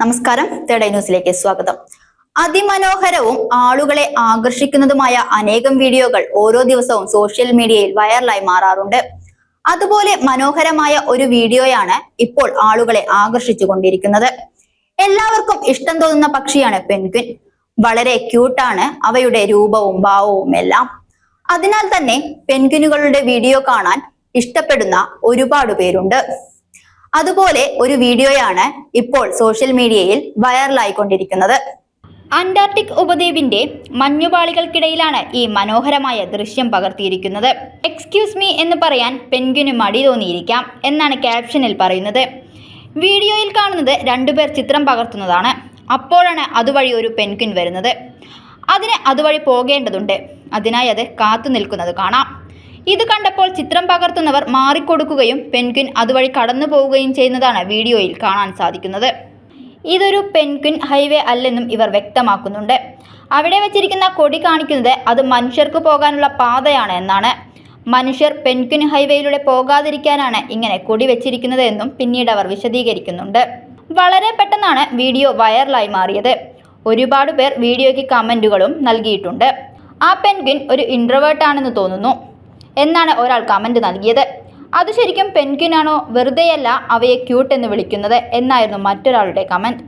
നമസ്കാരം. തേർഡ് ന്യൂസിലേക്ക് സ്വാഗതം. അതിമനോഹരവും ആളുകളെ ആകർഷിക്കുന്നതുമായ അനേകം വീഡിയോകൾ ഓരോ ദിവസവും സോഷ്യൽ മീഡിയയിൽ വൈറലായി മാറാറുണ്ട്. അതുപോലെ മനോഹരമായ ഒരു വീഡിയോയാണ് ഇപ്പോൾ ആളുകളെ ആകർഷിച്ചു കൊണ്ടിരിക്കുന്നത്. എല്ലാവർക്കും ഇഷ്ടം തോന്നുന്ന പക്ഷിയാണ് പെൻഗ്വിൻ. വളരെ ക്യൂട്ടാണ്. അവയുടെ രൂപവും ഭാവവും എല്ലാം. അതിനാൽ തന്നെ പെൻഗ്വിനുകളുടെ വീഡിയോ കാണാൻ ഇഷ്ടപ്പെടുന്ന ഒരുപാട് പേരുണ്ട്. അതുപോലെ ഒരു വീഡിയോയാണ് ഇപ്പോൾ സോഷ്യൽ മീഡിയയിൽ വൈറലായിക്കൊണ്ടിരിക്കുന്നത് അന്റാർട്ടിക് ഉപദ്വീപിന്റെ മഞ്ഞുപാളികൾക്കിടയിലാണ് ഈ മനോഹരമായ ദൃശ്യം പകർത്തിയിരിക്കുന്നത്. എക്സ്ക്യൂസ് മീ എന്ന് പറയാൻ പെൻഗ്വിന് മടി തോന്നിയിരിക്കാം എന്നാണ് ക്യാപ്ഷനിൽ പറയുന്നത്. വീഡിയോയിൽ കാണുന്നത് രണ്ടുപേർ ചിത്രം പകർത്തുന്നതാണ്. അപ്പോഴാണ് അതുവഴി ഒരു പെൻഗ്വിൻ വരുന്നത്. അതിന് അതുവഴി പോകേണ്ടതുണ്ട്. അതിനായി അത് കാത്തു നിൽക്കുന്നത് കാണാം. ഇത് കണ്ടപ്പോൾ ചിത്രം പകർത്തുന്നവർ മാറിക്കൊടുക്കുകയും പെൻഗ്വിൻ അതുവഴി കടന്നു പോവുകയും ചെയ്യുന്നതാണ് വീഡിയോയിൽ കാണാൻ സാധിക്കുന്നത്. ഇതൊരു പെൻഗ്വിൻ ഹൈവേ അല്ലെന്നും ഇവർ വ്യക്തമാക്കുന്നുണ്ട്. അവിടെ വെച്ചിരിക്കുന്ന കൊടി കാണിക്കുന്നത് അത് മനുഷ്യർക്ക് പോകാനുള്ള പാതയാണ് എന്നാണ്. മനുഷ്യർ പെൻഗ്വിൻ ഹൈവേയിലൂടെ പോകാതിരിക്കാനാണ് ഇങ്ങനെ കൊടി വെച്ചിരിക്കുന്നത് എന്നും പിന്നീട് അവർ വിശദീകരിക്കുന്നുണ്ട്. വളരെ പെട്ടെന്നാണ് വീഡിയോ വൈറലായി മാറിയത്. ഒരുപാട് പേർ വീഡിയോയ്ക്ക് കമന്റുകളും നൽകിയിട്ടുണ്ട്. ആ പെൻഗ്വിൻ ഒരു ഇൻട്രവേർട്ടാണെന്ന് തോന്നുന്നു. എന്നാണ് ഒരാൾ കമന്റ് നൽകിയത്. അത് ശരിക്കും പെൻഗ്വിനാണോ വെറുതെയല്ല അവയെ ക്യൂട്ട് എന്ന് വിളിക്കുന്നത് എന്നായിരുന്നു മറ്റൊരാളുടെ കമന്റ്